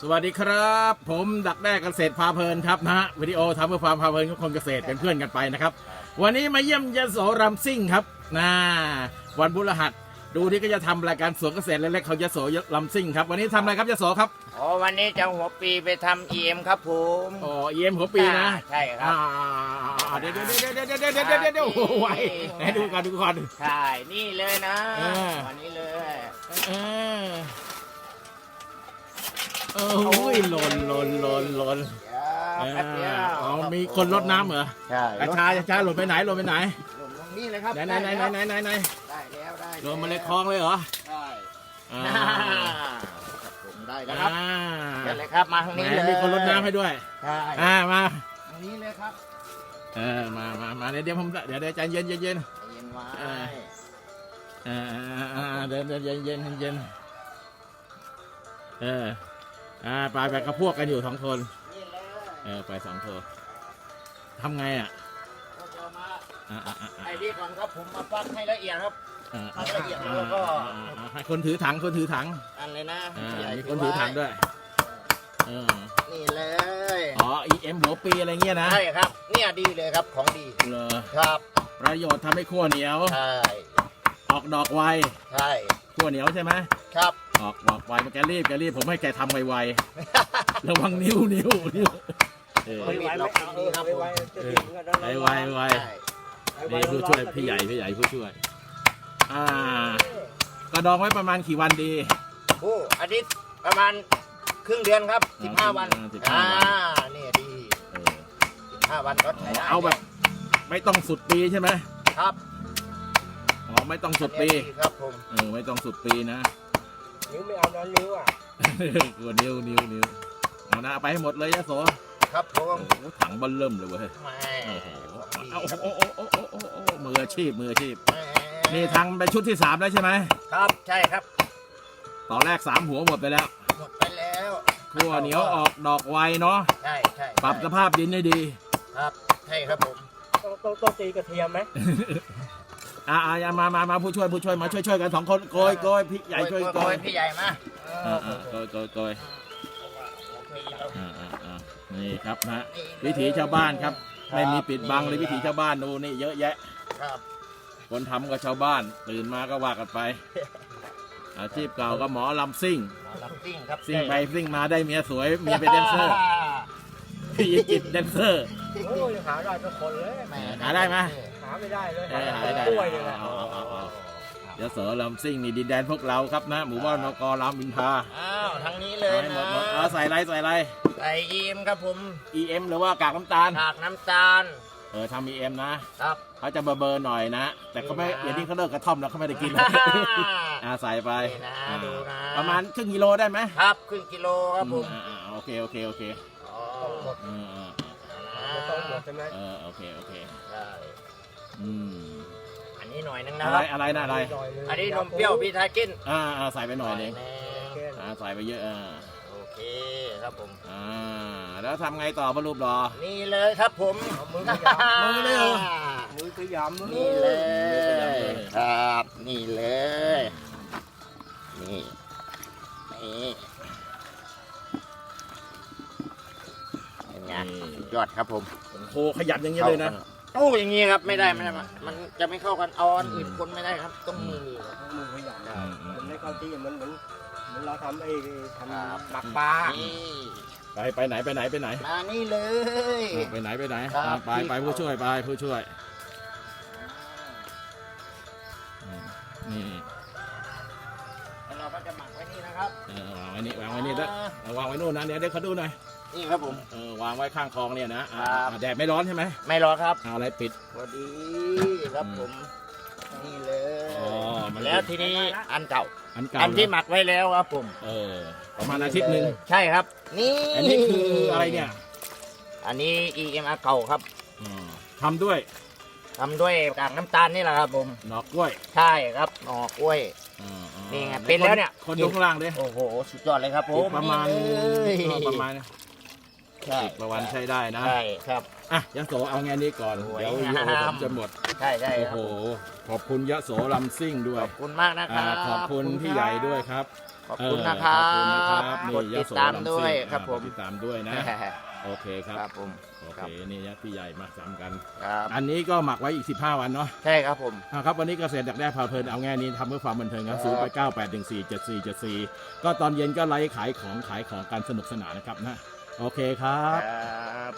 สวัสดีครับ ผมดักแด้เกษตรพาเพลินครับนะฮะวิดีโอทำเพื่อความพาเพลินของคนเกษตรเป็นเพื่อนกันไปนะครับ วันนี้มาเยี่ยมยโสรำซิ่งครับนะวันบุรหัส ดูที่ก็จะทำรายการสวนเกษตรเล็กๆของยโสรำซิ่งครับวันนี้ทำอะไรครับยโสครับอ๋อวันนี้จะหัวปีไปทำเอ็มครับผมอ๋อเยี่ยมหัวปีนะใช่ครัอ่าบเดี๋ยวเดี๋ยวเดี๋ยวเดี๋ยวเดี๋ยวเดี๋ยวเดี๋ยวเดี๋ยวโอ้โหไหวไหนดูก่อนดูก่อนใช่นี่เลยนะเออวันนี้เลยเออเออ โอ้ยหล่นหล่นหล่นหล่นเดี๋ยวแป๊บเดียวอ๋อมีคนรดน้ำเหรอใช่ช้าช้าช้าหล่นไปไหนหล่นไปไหนลงตรงนี้เลยครับไหนไหนไหนไหนไหนไหนไหนได้แล้วได้ลงมาเลยคลองเลยเหรอใช่อ่าครับผมได้แล้วครับอ่าเชิญเลยครับมาทางนี้แหเลมยมีคนรดน้ำให้ด้วยใช่อ่ามาทางนี้เลยครับเออมามามาเดี๋ยวเดี๋ยวผมเดี๋ยวเดี๋ยวใจเย็นเย็นเย็น ใจเย็นไว้เอออ่าอ่าอ่าเดินเดินเย็นเย็นเย็นเออ อ่าไปไปกับพวกกันอยู่สองคนนี่เลยเออไปสองคนทำไงอะก็จะมาอ่าอ่าอ่าอ่าไอ้นี่ก่อนครับผมมาฟักให้ละเอียดครับอ่าฟักละเอียดแล้วก็อ่าให้คนถือถังคนถือถังอันเลยนะอ่าใหญ่มีคนถือถังด้วยเออนี่เลยอ๋อ EM หัวปีอะไรเงี้ยนะใช่ครับเนี่ยดีเลยครับของดีเหรอครับ ประโยชน์ทำให้ขั้วเหนียวใช่ออกดอกไวใช่ขั้วเหนียวใช่ไหมครับ ออกดอกไวมันแกรีบแกรีบผมให้แกทำไวๆระวังนิ้วนิ้วนิ้วเออไม่ไหวไม่เอาเออไม่ไหวไวไวไวใช่นี่ผู้ช่วยพี่ใหญ่พี่ใหญ่ผู้ช่วย อ่ากระดองไว้ประมาณกี่วันดีโอ้อาทิตย์ประมาณครึ่งเดือนครับอ่า15วันอ่า15อ่าวันนี่ดีเออ15วันก็ใช้ได้เอาแบบ ไม่ต้องสุดปีใช่ไหมครับอ๋อไม่ต้องสุดปีอันนี้ครับผมเออไม่ต้องสุดปีนะ นิ้วไม่เอานอนนิ้วอะกลัวนิ้วนิ้วนิ้วเอานะเอาไปให้หมดเลยยะโสครับผโอ้มโหถังเบันเริ่มเลยเว้ยแหม่โอ้โหของดีเอาครับโอ้โอ้โอ้โอ้โอ้โอ้มืออาชีพมืออาชีพแหม่นี่ทางไปชุดที่สามแล้วใช่ไหมครับใช่ครับตอนแรกสามหัวหมดไปแล้วหมดไปแล้วขั้วเหนียวออกดอกไวเนาะใช่ใช่ปรับสภาพดินให้ดี ครับใช่ครับผมต้องต้องต้องตีกระเทียมไหม อ่าอ่าอย่ามามามาผู้ช่วยผู้ช่วยมาช่วยช่วยกันสองคนโกยโกยพี่ใหญ่ช่วยโกยพี่ใหญ่มาอ่าอ่าโกยโกยโกยอ่าอ่าอ่านี่ครับนะวิถีชาวบ้านครับ ไม่มีปิดบังเลยวิถีชาวบ้านดูนี่เยอะแยะ ครับคนทำก็ชาวบ้าน ตื่นมาก็ว่ากันไป อาชีพเก่าก็หมอลำซิ่ง หมอลำซิ่งครับซิ่งไปซิ่งมาได้เมียสวยเมียเป็นแดนเซอร์ พี่จิตแดนเซอร์ โอ้ยหาได้ทุกคนเลยแหหาได้ไหม หาไม่ได้เลยเออหาไม่ได้กล้วยเลยนะเอาเอาเอาเอา เดี๋ยวเสือลำซิ่งนี่ดินแดนพวกเราครับนะ หมู่บ้านนกรามอินทราอ้าวทางนี้เลยให้หมนะดหมดเอาใส่อะไรใส่อะไร ใส่อีมครับผม EM หรือว่ากากน้ำตาลถากน้ำตาลเออทำ EM นะ ครับ เขาจะเบอร์เบอร์หน่อยนะ แต่เขาไม่นี่นะ อย่างที่เขาเลิกกระท่อมแล้วเขาไม่ได้กิน อ่าใส่ไปนี่นะอ่าดูนะ ประมาณครึ่งกิโลได้ไหมครับครึ่งกิโลครับผมอ่าอ่าโอเคโอเคโอเคอ๋อเออเออต้องหมดใช่ไหมเออโอเคโอเคใช่อืมอันนี้หน่อยนึงนะอะคไรรับ อะไรนะอะไรหน่อยเลยอันนี้นมเปรี้ยวพี่ทากินอ่าอ่าใส่ไปหน่อยหนึงแแค่อ่าใส่ไปเยอะอ่าโอเคครับผม อ่าแล้วทำไงต่อพระรูปรอ นี่เลยครับผมเอามือขยมือเลยเหรอำมือขยำนี่เลมือขยำเลยยครับ นี่เล ครับผมโคขยันอย่างนี้เลยนะโอ้อย่างนี้ครับไม่ได้ไม่ได้มันมันจะไม่เข้ากันเอาอันอื่นคนไม่ได้ครับ ต้องมือครับมือขยำอืมอืมมันไม่เข้าที่มันเหมือนเหมือนเราทำไอ้ทำครับหมักปลานี่ไปไปไหนไปไหนไปไหนมานี่เลยอ่าไปไหนไปไหนครับอ่าไปไปที่ผู้ช่วยไปผู้ช่วยอืมนี่แล้วเราก็จะหมักไว้นี่นะครับเออวางไว้นี่วางไว้นี่แล้วเอาวางไว้นู่นนะเดี๋ยวเดี๋ยวเขาดูหน่อย นี่ครับผม เออวางไว้ข้างคลองเนี่ยนะอ่าครับ อ่าแดดไม่ร้อนใช่ไหมไม่รอครับเอาอะไรปิด สวัสดีครับผม นี่เลยอ๋อมันแล้วทีนี้อันเก่า อันเก่าอันที่หเหรอมักไว้แล้วครับผมเออประมาณอาทิตย์หนึ่งใช่ครับ นี่อันนี้คืออะไรเนี่ยอันนี้ EMR เก่าครับอืมทำด้วยทำด้วยกากน้ำตาลนี่แหละครับผม หนอกกล้วยใช่ครับหน่อกล้วยอ่าอ่านี่ไงเป็นแล้วเนี่ย คนดูข้างล่างดิโอ้โห สุดยอดเลยครับผอีมกประมาณนี่เลย ก็ประมาณ ใช่สิบประวันใช้ได้นะ ใช่ครับ อะยะโสเอาแงนี้ก่อน สวยเดี๋ยวงามวิดีโอผมจะหมด ใช่ใช่โอ้ครับโห ขอบคุณยะโสลำซิ่งด้วขยอบคุณมากนะคอ่ารับขอบคุณพี่ใหญ่ด้วยครับขอบคุณนะครัเออขอบคุณนะครับกดนี่ติดตามด้วยครับผมกดติดตามด้วยนะ โอเคครับครับผมโอครัเคบนี่นะพี่ใหญ่มาสามกัน ครับอันนี้ก็หมักไว้อีก 15 วันเนาะใช่ครับผม อ่าครับ วันนี้เกษตรดักแด้พาเพลินเอาแง่นี้ทำเพื่อความบันเทิงครับครับศูนย์ไปเก้าแปดหนึ่งสี่เจ็ดสี่เจ็ดสี่ก็ตอนเย็นก็ไลฟ์ขายของขายของกันสนุกสนานนะครับนะ โอเคครับ ครับ